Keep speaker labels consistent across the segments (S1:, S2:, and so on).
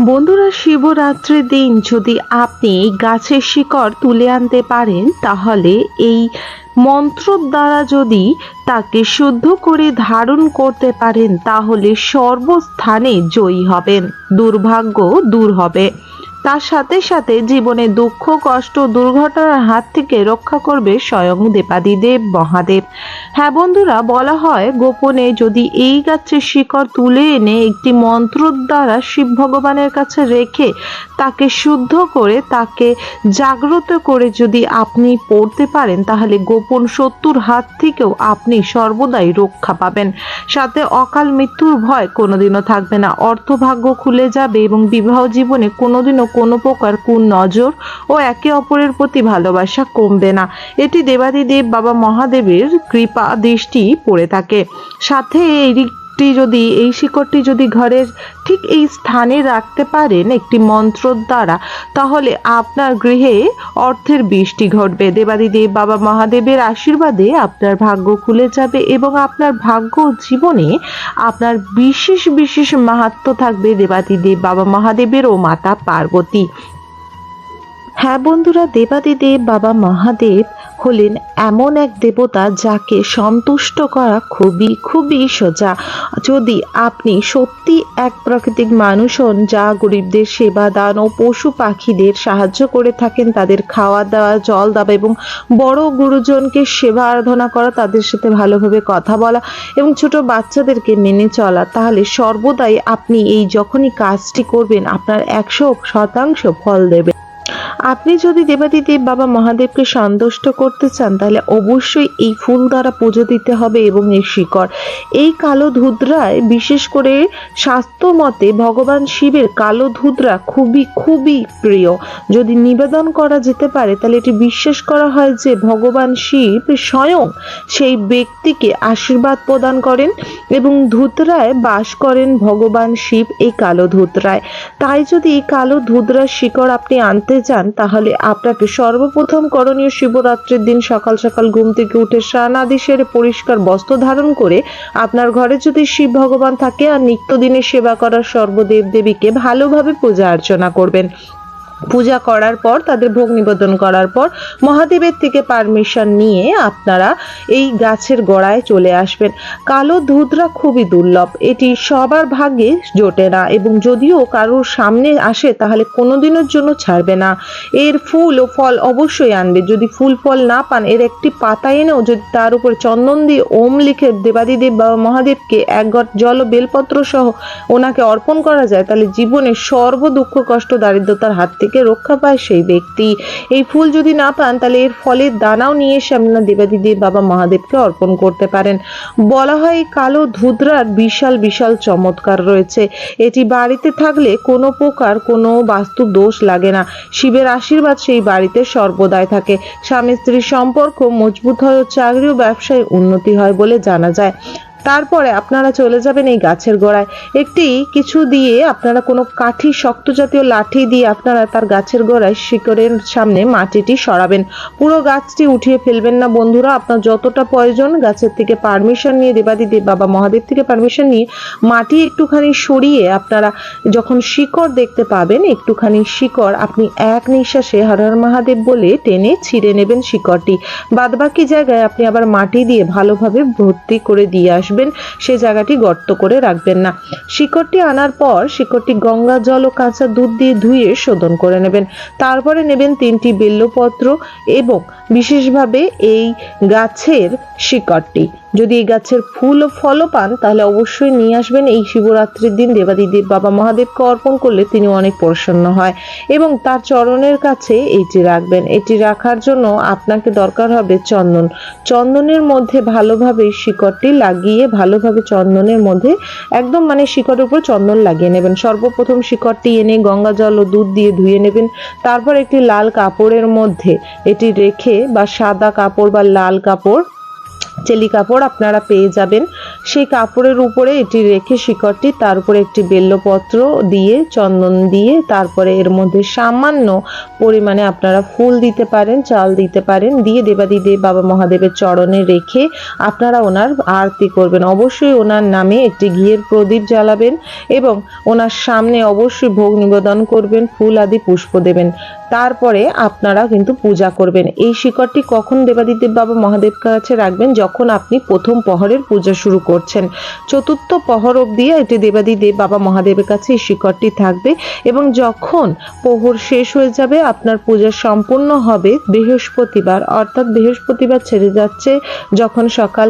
S1: বন্ধুরা, শিবরাত্রির দিন যদি আপনি গাছের শিকড় তুলে আনতে পারেন, তাহলে এই মন্ত্র দ্বারা যদি তাকে শুদ্ধ করে ধারণ করতে পারেন, তাহলে সর্বস্থানে জয়ী হবেন, দুর্ভাগ্য দূর হবে। তার সাথে সাথে জীবনে দুঃখ, কষ্ট, দুর্ঘটনার হাত থেকে রক্ষা করবে স্বয়ং দেবাদিদেব মহাদেব। হ্যাঁ বন্ধুরা, বলা হয়, গোপনে যদি এই গাছের শিকড় তুলে এনে একটি মন্ত্রর দ্বারা শিব ভগবানের কাছে রেখে তাকে শুদ্ধ করে, তাকে জাগ্রত করে যদি আপনি পড়তে পারেন, তাহলে গোপন শত্রুর হাত থেকেও আপনি সর্বদাই রক্ষা পাবেন। সাথে অকাল মৃত্যুর ভয় কোনোদিনও থাকবে না। অর্থভাগ্য খুলে যাবে এবং বিবাহ জীবনে কোনোদিনও কোনো প্রকার কুন নজর ও একে অপরের প্রতি ভালোবাসা কমবে না। এটি দেবাদিদেব বাবা মহাদেবের কৃপা দৃষ্টি পড়ে থাকে। সাথে এই টি যদি, এই শিকড়টি যদি ঘরের ঠিক এই স্থানে রাখতে পারেন একটি মন্ত্রর দ্বারা, তাহলে আপনার গৃহে অর্থের বৃষ্টি ঘটবে। দেবাদিদেব বাবা মহাদেবের আশীর্বাদে আপনার ভাগ্য খুলে যাবে এবং আপনার ভাগ্য জীবনে আপনার বিশেষ বিশেষ মাহাত্ম থাকবে দেবাদিদেব বাবা মহাদেবের ও মাতা পার্বতী। হ্যাঁ বন্ধুরা, দেবাদিদেব বাবা মহাদেব হলেন এমন এক দেবতা যাকে সন্তুষ্ট করা খুবই খুবই সোজা। যদি আপনি সত্যি এক প্রাকৃতিক মানুষ হন, যা গরিবদের সেবা দান ও পশু পাখিদের সাহায্য করে থাকেন, তাদের খাওয়া দাওয়া, জল দেওয়া এবং বড় গুরুজনকে সেবা আরাধনা করা, তাদের সাথে ভালোভাবে কথা বলা এবং ছোট বাচ্চাদেরকে মেনে চলা, তাহলে সর্বদাই আপনি এই যখনই কাজটি করবেন, আপনার একশো শতাংশ ফল দেবে আপনি যদি দেবাদিদেব বাবা মহাদেবকে সন্তুষ্ট করতে চান, তাহলে অবশ্যই এই ফুল দ্বারা পুজো দিতে হবে এবং এই শিকড়। এই কালো ধুদ্রায় বিশেষ করে স্বাস্থ্য মতে ভগবান শিবের কালো ধুদ্রা খুবই খুবই প্রিয়। যদি নিবেদন করা যেতে পারে, তাহলে এটি বিশ্বাস করা হয় যে ভগবান শিব স্বয়ং সেই ব্যক্তিকে আশীর্বাদ প্রদান করেন এবং ধুতরায় বাস করেন ভগবান শিব এই কালো ধুতরায় তাই যদি এই কালো ধুদ্রার শিকড় আপনি আনতে চান তাহলে আপনাকে সর্বপ্রথম করণীয় শিবরাত্রির দিন সকাল সকাল ঘুম থেকে উঠে স্নান আদি সেরে পরিষ্কার বস্ত্র ধারণ করে আপনার ঘরে যদি শিব ভগবান থাকে আর নিত্যদিনের সেবা করার সর্বদেব দেবীকে ভালোভাবে পূজা অর্চনা করবেন। পূজা করার পর, তাদের ভোগ নিবেদন করার পর মহাদেবের থেকে পারমিশন নিয়ে আপনারা এই গাছের গোড়ায় চলে আসবেন। কালো ধুতরা খুবই দুর্লভ। এটি সবার ভাগ্যে জোটে না এবং যদিও কারোর সামনে আসে, তাহলে কোনোদিনের জন্য ছাড়বে না। এর ফুল ও ফল অবশ্যই আনবে। যদি ফুল ফল না পান, এর একটি পাতা এনেও যদি তার উপর চন্দন দিয়ে ওম লিখে দেবাদিদেব বা মহাদেবকে এক ঘট জল ও বেলপত্র সহ ওনাকে অর্পণ করা যায়, তাহলে জীবনের সর্ব দুঃখ, কষ্ট, দারিদ্রতার হাত থেকে রক্ষা পায় সেই ব্যক্তি। এই ফুল যদি না পান, তাহলে এর ফলের দানাও নিয়ে এসে আপনারা দেবাদিদেব বাবা মহাদেবকে অর্পণ করতে পারেন। বলা হয়, এই কালো ধুদ্রার বিশাল বিশাল চমৎকার রয়েছে। এটি বাড়িতে থাকলে কোনো প্রকার কোনো বাস্তু দোষ লাগে না। শিবের আশীর্বাদ সেই বাড়িতে সর্বদাই থাকে। স্বামী স্ত্রীর সম্পর্ক মজবুত হয় ও চাকরি ও ব্যবসায় উন্নতি হয় বলে জানা যায়। তারপরে আপনারা চলে যাবেন এই গাছের গোড়ায়। একটি কিছু দিয়ে আপনারা কোনো কাঠি, শক্ত জাতীয় লাঠি দিয়ে আপনারা তার গাছের গোড়ায় শিকড়ের সামনে মাটিটি সরাবেন। পুরো গাছটি উঠিয়ে ফেলবেন না বন্ধুরা, আপনার যতটা প্রয়োজন গাছের থেকে পারমিশন নিয়ে দেবাদিদেব বাবা মহাদেব থেকে পারমিশন নিয়ে মাটি একটুখানি সরিয়ে আপনারা যখন শিকড় দেখতে পাবেন, একটুখানি শিকড় আপনি এক নিঃশ্বাসে হর হর মহাদেব বলে টেনে ছিঁড়ে নেবেন শিকড়টি। বাদবাকি জায়গায় আপনি আবার মাটি দিয়ে ভালোভাবে ভর্তি করে দিয়ে আসবেন। সে জায়গাটি গর্ত করে রাখবেন না। শিকড়টি আনার পর শিকড়টি গঙ্গা জল ও কাঁচা দুধ দিয়ে ধুয়ে শোধন করে নেবেন। তারপরে নেবেন তিনটি বেল্লপত্র এবং বিশেষভাবে এই গাছের শিকড়টি। যদি এই গাছের ফুল ও ফলও পান, তাহলে অবশ্যই নিয়ে আসবেন। এই শিবরাত্রির দিন দেবাদিদেব বাবা মহাদেবকে অর্পণ করলে তিনি অনেক প্রসন্ন হয় এবং তার চরণের কাছে এটি রাখবেন। এটি রাখার জন্য আপনাকে দরকার হবে চন্দন। চন্দনের মধ্যে ভালোভাবে শিকড়টি লাগিয়ে ভালোভাবে চন্দনের মধ্যে একদম মানে শিকড়ের উপর চন্দন লাগিয়ে নেবেন। সর্বপ্রথম শিকড়টি এনে গঙ্গা জল ও দুধ দিয়ে ধুয়ে নেবেন। তারপর একটি লাল কাপড়ের মধ্যে এটি রেখে বা সাদা কাপড় বা লাল কাপড় চেলি কাপড় আপনারা পেয়ে যাবেন। সেই কাপড়ের উপরে এটি রেখে শিকড়টি, তার উপরে একটি বেল্লপত্র দিয়ে, চন্দন দিয়ে, তারপরে এর মধ্যে সামান্য পরিমাণে আপনারা ফুল দিতে পারেন, চাল দিতে পারেন, দিয়ে দেবাদিদেব, বাবা মহাদেবের চরণে রেখে আপনারা ওনার আরতি করবেন। অবশ্যই ওনার নামে একটি ঘিয়ের প্রদীপ জ্বালাবেন এবং ওনার সামনে অবশ্যই ভোগ নিবেদন করবেন, ফুল আদি পুষ্প দেবেন। তারপরে আপনারা কিন্তু পূজা করবেন। এই শিকড়টি কখন দেবাদিদেব বাবা মহাদেব কাছে রাখবেন? যখন আপনি প্রথম পহরের পূজা শুরু করছেন। চতুর্থ পহর অবধি এটি দেবাদিদেব বাবা মহাদেবের কাছে এই শিকড়টি থাকবে এবং যখন প্রহর শেষ হয়ে যাবে, আপনার পূজা সম্পূর্ণ হবে বৃহস্পতিবার। অর্থাৎ বৃহস্পতিবার ছেড়ে যাচ্ছে যখন সকাল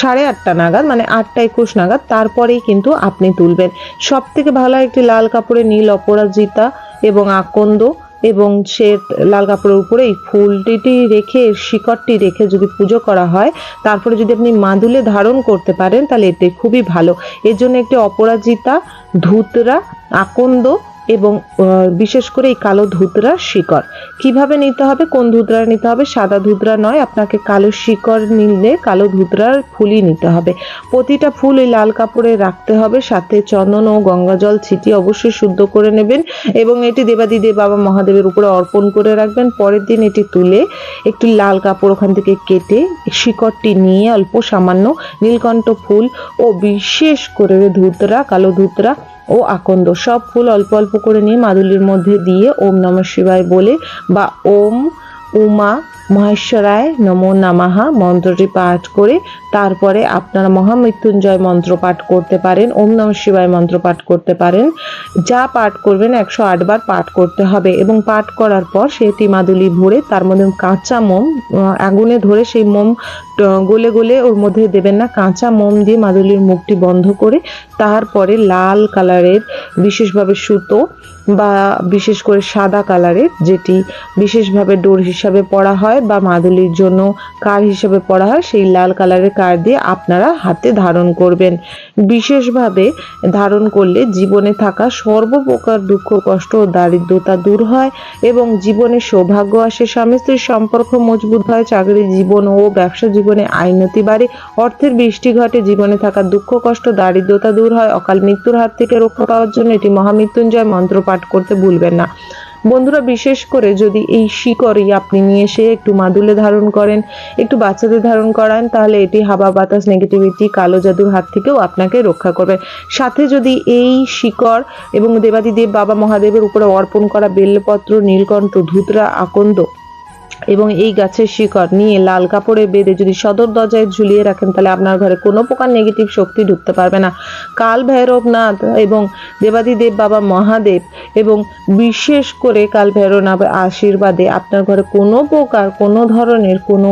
S1: সাড়ে আটটা নাগাদ মানে আটটা একুশ নাগাদ, তারপরেই কিন্তু আপনি তুলবেন। সব থেকে ভালো একটি লাল কাপড়ে নীল অপরাজিতা এবং আকন্দ। এবং সে লাল কাপড়ের উপরে এই ফুলটি রেখে, শিকড়টি রেখে যদি পুজো করা হয়, তারপরে যদি আপনি মাদুলে ধারণ করতে পারেন, তাহলে এতে খুবই ভালো। এর জন্য একটি অপরাজিতা, ধুতরা, আকন্দ এবং বিশেষ করে এই কালো ধুতরা শিকড়। কীভাবে নিতে হবে? কোন ধুতরা নিতে হবে? সাদা ধুতরা নয়, আপনাকে কালো শিকড় নিলে কালো ধুতরার ফুলই নিতে হবে। প্রতিটা ফুল এই লাল কাপড়ে রাখতে হবে, সাথে চন্দন ও গঙ্গা জল ছিটিয়ে অবশ্যই শুদ্ধ করে নেবেন এবং এটি দেবাদিদেব বাবা মহাদেবের উপরে অর্পণ করে রাখবেন। পরের দিন এটি তুলে একটি লাল কাপড় ওখান থেকে কেটে শিকড়টি নিয়ে অল্প সামান্য নীলকণ্ঠ ফুল ও বিশেষ করে ধুতরা, কালো ধুতরা ও আকন্দ। সব ফুল অল্প অল্প করে নিয়ে মাদুলির মধ্যে দিয়ে ওম নমঃ শিবায় বলে বা ওম উমা মহেশ্বরায় নমো নামাহা মন্ত্রটি পাঠ করে তারপরে আপনারা মহামৃত্যুঞ্জয় মন্ত্র পাঠ করতে পারেন, ওম নমঃ শিবায় মন্ত্র পাঠ করতে পারেন। যা পাঠ করবেন একশো আটবার পাঠ করতে হবে এবং পাঠ করার পর সেটি মাদুলি ভরে তার মধ্যে কাঁচা মোম আগুনে ধরে সেই মোম গলে গলে ওর মধ্যে দেবেন না, কাঁচা মোম দিয়ে মাদুলির মুখটি বন্ধ করে তারপরে লাল কালারের বিশেষভাবে সুতো বা বিশেষ করে সাদা কালারের, যেটি বিশেষভাবে ডোর হিসাবে পরা হয় বা মাদুলির জন্য কার হিসাবে পরা হয়, সেই লাল কালারের কার দিয়ে আপনারা হাতে ধারণ করবেন। বিশেষভাবে ধারণ করলে জীবনে থাকা সর্বপ্রকার দুঃখ, কষ্ট ও দারিদ্রতা দূর হয় এবং জীবনে সৌভাগ্য আসে। স্বামী স্ত্রীর সম্পর্ক মজবুত হয় চাকরি জীবন ও ব্যবসা জীবনে আইনতি বাড়ে, অর্থের বৃষ্টি ঘটে, জীবনে থাকা দুঃখ, কষ্ট, দারিদ্রতা দূর হয়, অকাল মৃত্যুর হাত থেকে রক্ষা পাওয়ার জন্য এটি মহামৃত্যুঞ্জয় মন্ত্র পাঠ করতে ভুলবেন না। বন্ধুরা, বিশেষ করে যদি এই শিকড়ই আপনি নিয়ে এসে একটু মাদুলে ধারণ করেন, একটু বাচ্চাদের ধারণ করান, তাহলে এটি হাবা বাতাস নেগেটিভিটি কালো জাদুর হাত থেকেও আপনাকে রক্ষা করবে। সাথে যদি এই শিকড় এবং দেবাদিদেব বাবা মহাদেবের উপরে অর্পণ করা বেলপত্র, নীলকণ্ঠ, ধুতরা, আকন্দ এবং এই গাছের শিকড় নিয়ে লাল কাপড়ে বেঁধে যদি সদর দরজায় ঝুলিয়ে রাখেন, তাহলে আপনার ঘরে কোনো প্রকার নেগেটিভ শক্তি ঢুকতে পারবে না। কাল ভৈরবনাথ এবং দেবাদিদেব বাবা মহাদেব এবং বিশেষ করে কাল ভৈরবনাথের আশীর্বাদে আপনার ঘরে কোনো প্রকার, কোনো ধরনের কোনো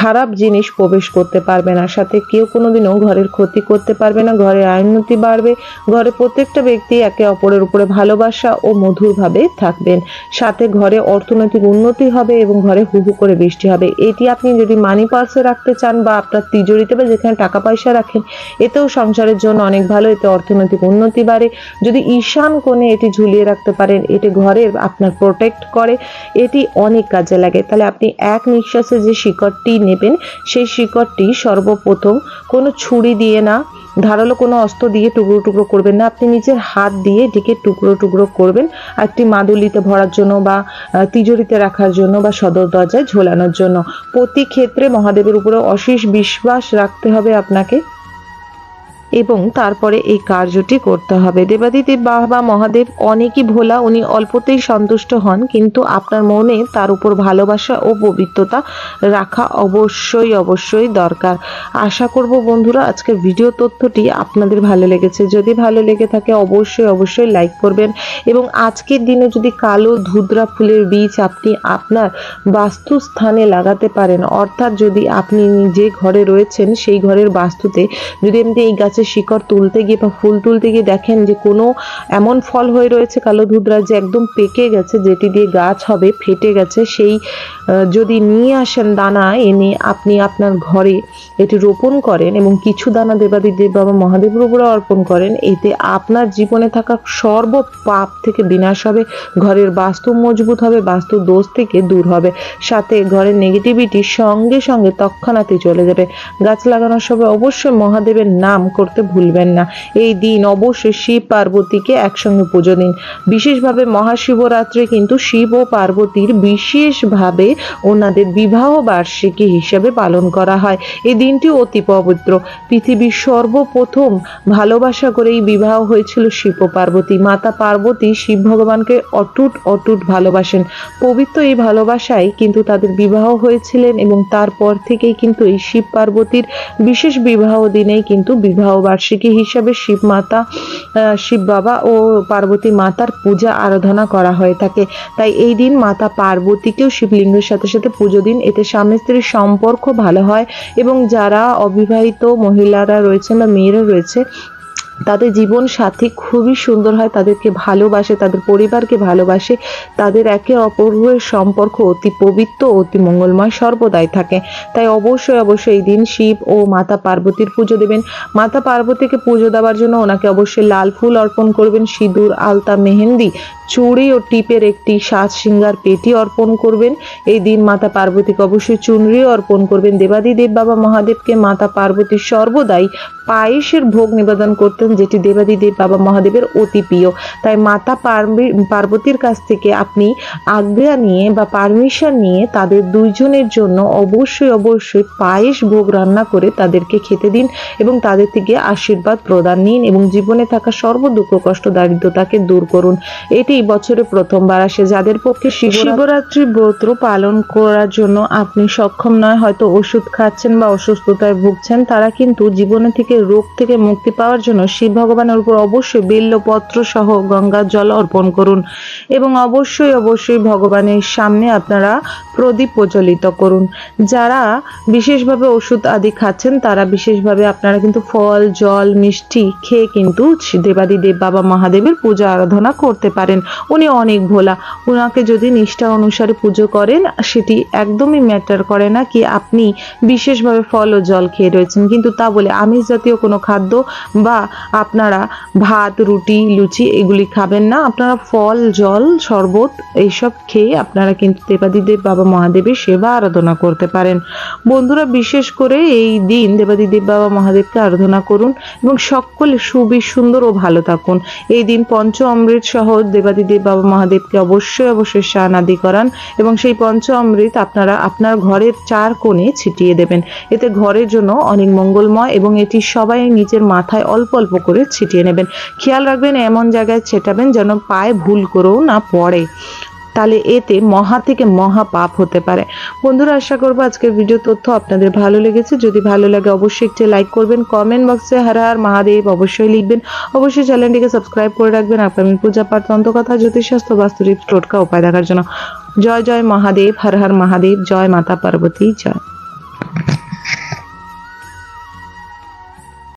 S1: খারাপ জিনিস প্রবেশ করতে পারবে না। সাথে কেউ কোনোদিনও ঘরের ক্ষতি করতে পারবে না ঘরের আইনতি বাড়বে, ঘরে প্রত্যেকটা ব্যক্তি একে অপরের উপরে ভালোবাসা ও মধুরভাবে থাকবেন। সাথে ঘরে অর্থনৈতিক উন্নতি হবে এবং ঘরে হু হু করে বৃষ্টি হবে। এটি আপনি যদি মানি পার্সে রাখতে চান বা আপনার তিজোরিতে বা যেখানে টাকা পয়সা রাখেন, এতেও সংসারের জন্য অনেক ভালো, এতে অর্থনৈতিক উন্নতি বাড়ে। যদি ঈশান কোণে এটি ঝুলিয়ে রাখতে পারেন, এটি ঘরের আপনার প্রোটেক্ট করে, এটি অনেক কাজে লাগে। তাহলে আপনি এক নিঃশ্বাসে যে শিকড়টি নেবেন, সেই শিকড়টি সর্বপ্রথম কোনো ছুরি দিয়ে না, ধারালো কোনো অস্ত্র দিয়ে টুকরো টুকরো করবেন না। আপনি নিজের হাত দিয়ে এটিকে টুকরো টুকরো করবেন, একটি মাদুলিতে ভরার জন্য বা তিজোরিতে রাখার জন্য বা সদর দরজায় ঝোলানোর জন্য। প্রতি ক্ষেত্রে মহাদেবের উপরে অশেষ বিশ্বাস রাখতে হবে আপনাকে। এবং তারপরে এই কার্যটি করতে হবে। দেবাদিদেব বাবা মহাদেব অনেকই ভোলা, উনি অল্পতেই সন্তুষ্ট হন, কিন্তু আপনার মনে তার উপর ভালোবাসা ও পবিত্রতা রাখা অবশ্যই অবশ্যই দরকার। আশা করব বন্ধুরা, আজকের ভিডিও তথ্যটি আপনাদের ভালো লেগেছে। যদি ভালো লেগে থাকে, অবশ্যই অবশ্যই লাইক করবেন এবং আজকের দিনে যদি কালো ধুদ্রা ফুলের বীজ আপনি আপনার বাস্তুস্থানে লাগাতে পারেন, অর্থাৎ যদি আপনি যে ঘরে রয়েছেন, সেই ঘরের বাস্তুতে যদি আপনি এই গাছের গাছের শিকড় তুলতে গিয়ে বা ফুল তুলতে গিয়ে দেখেন যে কোনো এমন ফল হয়ে রয়েছে, কালো ধুতরা যে একদম পেকে গেছে, যেটি দিয়ে গাছ হবে, ফেটে গেছে, সেই যদি নিয়ে আসেন দানা, এনে আপনি আপনার ঘরে এটি রোপণ করেন এবং কিছু দানা দেবাদিদেব বাবা মহাদেবের উপরে অর্পণ করেন, এতে আপনার জীবনে থাকা সর্ব পাপ থেকে বিনাশ হবে, ঘরের বাস্তু মজবুত হবে, বাস্তু দোষ থেকে দূর হবে, সাথে ঘরের নেগেটিভিটি সঙ্গে সঙ্গে তৎক্ষণাৎই চলে যাবে। গাছ লাগানোর সময় অবশ্যই মহাদেবের নাম করতে ভুলবেন না। এই দিন অবশ্যই শিব পার্বতীকে একসঙ্গে পুজো দিন। বিশেষভাবে মহাশিবরাত্রি কিন্তু শিব ও পার্বতীর বিশেষভাবে ওনাদের বিবাহ বার্ষিকী হিসেবে পালন করা হয়। এই দিনটি অতি পবিত্র। পৃথিবীর সর্বপ্রথম ভালোবাসা করেই বিবাহ হয়েছিল শিব ও পার্বতী। মাতা পার্বতী শিব ভগবানকে অটুট অটুট ভালোবাসেন। পবিত্র এই ভালোবাসায় কিন্তু তাদের বিবাহ হয়েছিলেন এবং তারপর থেকেই কিন্তু এই শিব পার্বতীর বিশেষ বিবাহ দিনেই কিন্তু বিবাহ বার্ষিকী হিসাবে শিব মাতা শিব বাবা ও পার্বতী মাতার পূজা আরাধনা করা হয়ে থাকে। তাই এই দিন মাতা পার্বতীকেও শিবলিঙ্গের সাথে সাথে পুজো দিন। এতে স্বামী স্ত্রীর সম্পর্ক ভালো হয় এবং যারা অবিবাহিত মহিলারা রয়েছেন বা মেয়েরা রয়েছে তাদের জীবন সাথী খুবই সুন্দর হয়, তাদেরকে ভালোবাসে, তাদের পরিবারকে ভালোবাসে, তাদের একে অপরের সম্পর্ক অতি পবিত্র, অতি মঙ্গলময় সর্বদাই থাকে। তাই অবশ্যই অবশ্যই এই দিন শিব ও মাতা পার্বতীর পুজো দেবেন। মাতা পার্বতীকে পুজো দেওয়ার জন্য ওনাকে অবশ্যই লাল ফুল অর্পণ করবেন, সিঁদুর, আলতা, মেহেন্দি চুড়ি ও টিপের একটি সাজ সিঙ্গার পেটি অর্পণ করবেন। এই দিন মাতা পার্বতীকে অবশ্যই চুনরিও অর্পণ করবেন। দেবাদিদেব বাবা মহাদেবকে মাতা পার্বতী সর্বদাই পায়েসের ভোগ নিবেদন করতেন, যেটি দেবাদিদেব বাবা মহাদেবের অতি প্রিয়। তাই মাতা পার্বী- পার্বতীর কাছ থেকে আপনি আজ্ঞা নিয়ে বা পারমিশন নিয়ে তাদের দুইজনের জন্য অবশ্যই অবশ্যই পায়েস ভোগ রান্না করে তাদেরকে খেতে দিন এবং তাদের থেকে আশীর্বাদ প্রদান নিন এবং জীবনে থাকা সর্ব দুঃখ কষ্ট, দারিদ্রতাকে দূর করুন। এটি বছরে প্রথমবার আসে যাদের পক্ষে শিব- শিবরাত্রি ব্রত পালন করার জন্য আপনি সক্ষম নয়, হয়তো ওষুধ খাচ্ছেন বা অসুস্থতায় ভুগছেন, তারা কিন্তু জীবনে থেকে রোগ থেকে মুক্তি পাওয়ার জন্য শিব ভগবানের উপর অবশ্যই বেল্লপত্র সহ গঙ্গার জল অর্পণ করুন এবং অবশ্যই অবশ্যই ভগবানের সামনে আপনারা প্রদীপ প্রজ্বলিত করুন। যারা বিশেষভাবে ওষুধ আদি খাচ্ছেন, তারা বিশেষভাবে আপনারা কিন্তু ফল, জল, মিষ্টি খেয়ে কিন্তু দেবাদিদেব, বাবা মহাদেবের পূজা আরাধনা করতে পারেন। উনি অনেক ভোলা। ওনাকে যদি নিষ্ঠা অনুসারে পুজো করেন, সেটি একদমই ম্যাটার করে না কি আপনি বিশেষভাবে ফল ও জল খেয়ে রয়েছেন। কিন্তু তা বলে আমিষ জাতীয় কোনো খাদ্য বা আপনারা ভাত, রুটি, লুচি এগুলি খাবেন না। আপনারা ফল, জল, শরবত এইসব খেয়ে আপনারা কিন্তু দেবাদিদেব, বাবা মহাদেবের সেবা আরাধনা করতে পারেন। বন্ধুরা, বিশেষ করে এই দিন দেবাদিদেব, বাবা মহাদেবকে আরাধনা করুন এবং সকলে সুবি সুন্দর ও ভালো থাকুন। এই দিন পঞ্চ অমৃত সহ দেবাদিদেব বাবা মহাদেবকে অবশ্যই অবশ্যই স্নান আদি করান এবং সেই পঞ্চ অমৃত আপনারা আপনার ঘরের চার কোণে ছিটিয়ে দেবেন। এতে ঘরের জন্য অনেক মঙ্গলময় এবং এটি সবাই নিজের মাথায় অল্প অল্প করে ছিটিয়ে নেবেন। খেয়াল রাখবেন, এমন জায়গায় ছেটাবেন যেন পায়ে ভুল করেও না পড়ে। তাহলে এতে মহা থেকে মহা পাপ হতে পারে। বন্ধুরা, আশা করব আজকের ভিডিও তথ্য আপনাদের ভালো লেগেছে। যদি ভালো লাগে, অবশ্যই একটি লাইক করবেন। কমেন্ট বক্সে হার হার মহাদেব অবশ্যই লিখবেন। অবশ্যই চ্যানেলটিকে সাবস্ক্রাইব করে রাখবেন। আপনার পূজা পাঠ তন্ত্রকথা জ্যোতিষশাস্ত্র, বাস্তু টোটকা, উপায় দেখার জন্য। জয় জয় মহাদেব, হর হর মহাদেব, জয় মাতা পার্বতী, জয়।